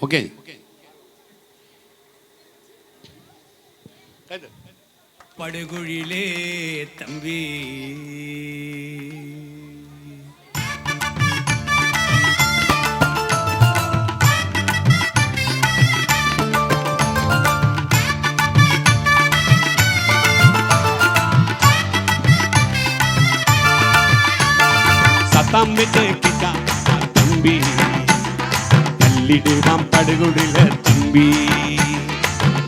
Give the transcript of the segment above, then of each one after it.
Okay படுகுழிலே தம்பி. சத்தம் விட்டு கிட்டா தம்பி. தள்ளிடுவான் படுகொடில தம்பி.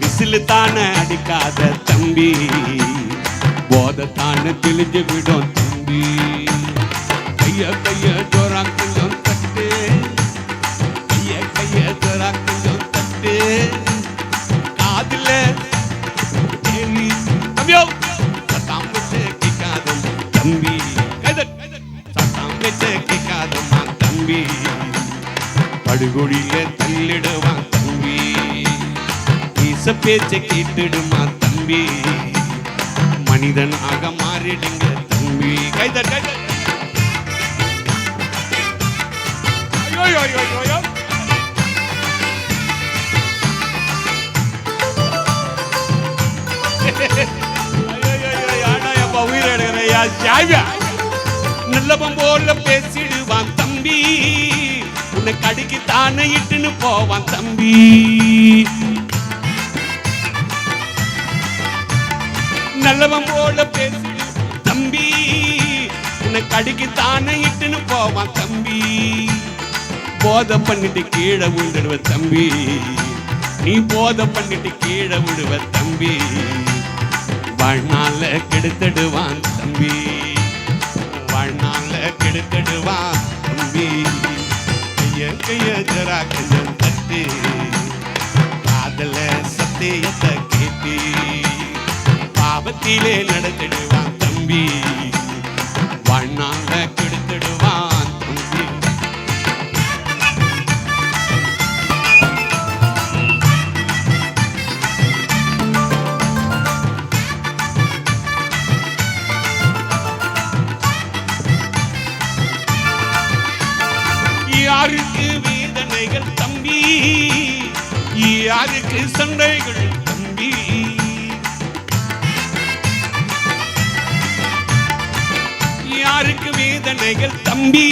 விசிலு தானே அடிக்காத தம்பி. போத தானே தெளிஞ்சு விடும் தம்பி. கைய கைய ஜோரா கொஞ்சம் தட்டு. கைய கைய ஜோரா கொஞ்சம் தட்டு. படுகொழியில தள்ளிடுவான் தம்பி? ஈச பேச்சை கேட்டுடுமா தம்பி? மனிதனாக மாறிடுங்க தம்பி. கைதர் கைதர் ஐயோ ஐயோ ஐயோ ஐயோ. நல்லவன் போல பேசிடுவான் தம்பி. உன்னை கடுக்கி தானே இட்டுன்னு போவான் தம்பி. நல்லவன் போல பேசு தம்பி. உன்னை கடுக்கி தானே இட்டுன்னு போவான் தம்பி. போதை பண்ணிட்டு கீழே விழுந்துடுவ தம்பி. நீ போதை பண்ணிட்டு கீழே விடுவ தம்பி. வாழ்நாள கெடுத்துடுவான் தம்பி. வாழ்நாள கெடுத்துடுவான் தம்பி. கைய ஜரா காதல சத்தியத்தை கேட்டு பாவத்திலே நடத்திடுவான் தம்பி வாழ்நாள கெடுத்துடுவான் தம்பி. யாருக்கு சண்டைகள் தம்பி. யாருக்கு சண்டைகள் தம்பி? யாருக்கு வேதனைகள் தம்பி?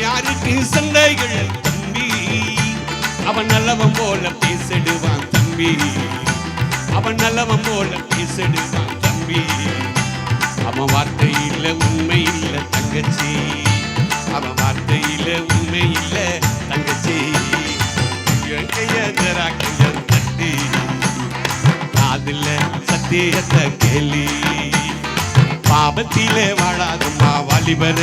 யாருக்கு சண்டைகள் தம்பி? அவன் நல்லவன் போல பேசிடுவான் தம்பி. அவன் நல்லவன் போல பேசிடுவான் தம்பி. அவன் வார்த்தையில உண்மை இல்லை தங்கச்சி. அவன் வார்த்தையில உண்மை இல்லை சத்தியத்தை கேலி. பாபத்திலே வாழாதம்மா வாலிபர்.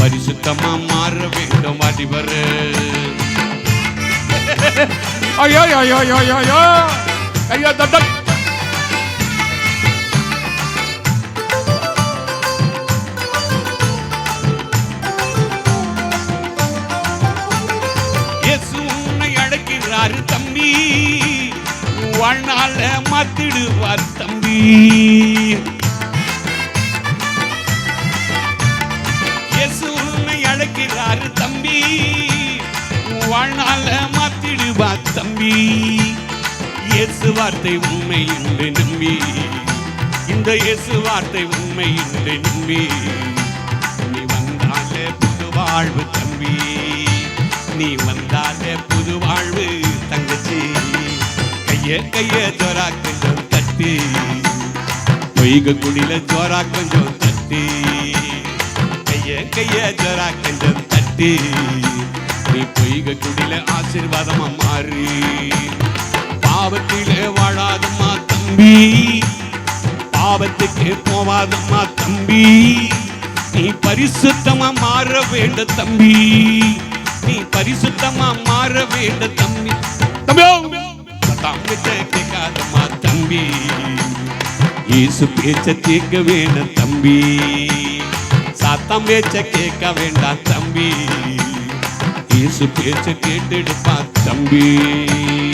பரிசுத்தமா மாற வேண்டும் வாலிபர். ஐயோ ஐயோ ஐயோ ஐயோ ஐயோ. கையா வாழ்நாள தம்பி. இயேசு உன்னை அழைக்கிறாரு தம்பி. வாழ்நாள மாத்திடுவார் தம்பி. இயேசு வார்த்தை உண்மை என்று நம்பி. இந்த இயேசு வார்த்தை உண்மை என்று நம்பி. நீ வந்தாலே புது வாழ்வு தம்பி. நீ கைய ஜோரா கொஞ்சம் தட்டி. பொய்க குடியில ஜோரா கொஞ்சம் தட்டி. கைய கைய ஜோரா கொஞ்சம் தட்டி. நீ பொய்க குடியில ஆசீர்வாதமா மாறி. பாவத்திலே வாழாதம்மா தம்பி. பாவத்துக்கு போவாதம்மா தம்பி. நீ பரிசுத்தமா மாற வேண்ட தம்பி. நீ பரிசுத்தமா மாற வேண்ட தம்பி. தம்பி தம்பிட்ட கேட்காதம்மா தம்பி ஈசு பேச்ச கேட்க வேணும் தம்பி. சாத்தம் பேச்ச கேட்க வேண்டாம் தம்பி. ஈசு பேச்ச கேட்டுடுப்பா தம்பி.